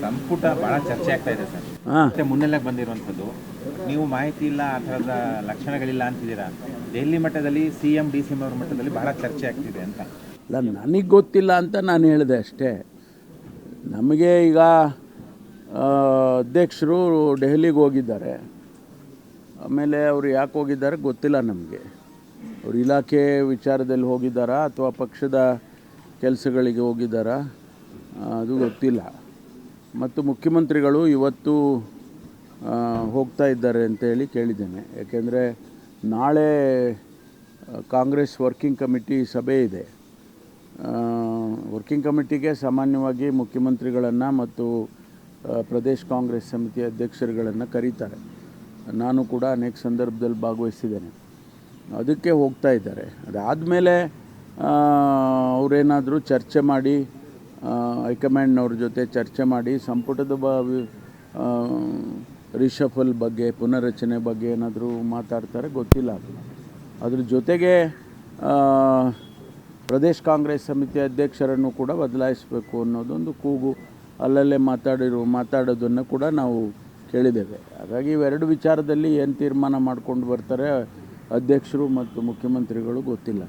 ಸಂಪುಟ ಬಹಳ ಚರ್ಚೆ ಆಗ್ತಾ ಇದೆ ಸರ್. ಹಾಂ. ಮತ್ತೆ ಮುನ್ನೆಲ್ಲ ಬಂದಿರುವಂಥದ್ದು ನೀವು ಮಾಹಿತಿ ಇಲ್ಲ ಆ ಥರದ ಲಕ್ಷಣಗಳಿಲ್ಲ ಅಂತಿದ್ದೀರಾ? ದೆಹಲಿ ಮಟ್ಟದಲ್ಲಿ C M D C M ಅವ್ರ ಮಟ್ಟದಲ್ಲಿ ಬಹಳ ಚರ್ಚೆ ಆಗ್ತಿದೆ ಅಂತ. ಇಲ್ಲ ನನಗೆ ಗೊತ್ತಿಲ್ಲ ಅಂತ ನಾನು ಹೇಳಿದೆ ಅಷ್ಟೇ. ನಮಗೆ ಈಗ ಅಧ್ಯಕ್ಷರು ದೆಹಲಿಗೆ ಹೋಗಿದ್ದಾರೆ. ಆಮೇಲೆ ಅವರು ಯಾಕೆ ಹೋಗಿದ್ದಾರೆ ಗೊತ್ತಿಲ್ಲ ನಮಗೆ. ಅವ್ರ ಇಲಾಖೆ ವಿಚಾರದಲ್ಲಿ ಹೋಗಿದ್ದಾರಾ ಅಥವಾ ಪಕ್ಷದ ಕೆಲಸಗಳಿಗೆ ಹೋಗಿದ್ದಾರಾ? ಅದು ಗೊತ್ತಿಲ್ಲ. ಮತ್ತು ಮುಖ್ಯಮಂತ್ರಿಗಳು ಇವತ್ತು ಹೋಗ್ತಾ ಇದ್ದಾರೆ ಅಂತೇಳಿ ಕೇಳಿದ್ದೇನೆ. ಯಾಕೆಂದರೆ ನಾಳೆ ಕಾಂಗ್ರೆಸ್ ವರ್ಕಿಂಗ್ ಕಮಿಟಿ ಸಭೆ ಇದೆ. ವರ್ಕಿಂಗ್ ಕಮಿಟಿಗೆ ಸಾಮಾನ್ಯವಾಗಿ ಮುಖ್ಯಮಂತ್ರಿಗಳನ್ನು ಮತ್ತು ಪ್ರದೇಶ್ ಕಾಂಗ್ರೆಸ್ ಸಮಿತಿ ಅಧ್ಯಕ್ಷರುಗಳನ್ನು ಕರೀತಾರೆ. ನಾನು ಕೂಡ ಅನೇಕ ಸಂದರ್ಭದಲ್ಲಿ ಭಾಗವಹಿಸಿದ್ದೇನೆ. ಅದಕ್ಕೆ ಹೋಗ್ತಾ ಇದ್ದಾರೆ. ಅದಾದಮೇಲೆ ಅವರೇನಾದರೂ ಚರ್ಚೆ ಮಾಡಿ ಹೈಕಮಾಂಡ್ನವ್ರ ಜೊತೆ ಚರ್ಚೆ ಮಾಡಿ ಸಂಪುಟದ ಬ ರಿಷಫಲ್ ಬಗ್ಗೆ, ಪುನರ್ರಚನೆ ಬಗ್ಗೆ ಏನಾದರೂ ಮಾತಾಡ್ತಾರೆ, ಗೊತ್ತಿಲ್ಲ. ಅದು ಅದ್ರ ಜೊತೆಗೆ ಪ್ರದೇಶ್ ಕಾಂಗ್ರೆಸ್ ಸಮಿತಿ ಅಧ್ಯಕ್ಷರನ್ನು ಕೂಡ ಬದಲಾಯಿಸಬೇಕು ಅನ್ನೋದೊಂದು ಕೂಗು ಅಲ್ಲಲ್ಲೇ ಮಾತಾಡಿರೋ, ಮಾತಾಡೋದನ್ನು ಕೂಡ ನಾವು ಕೇಳಿದ್ದೇವೆ. ಹಾಗಾಗಿ ಇವೆರಡು ವಿಚಾರದಲ್ಲಿ ಏನು ತೀರ್ಮಾನ ಮಾಡ್ಕೊಂಡು ಬರ್ತಾರೆ ಅಧ್ಯಕ್ಷರು ಮತ್ತು ಮುಖ್ಯಮಂತ್ರಿಗಳು ಗೊತ್ತಿಲ್ಲ.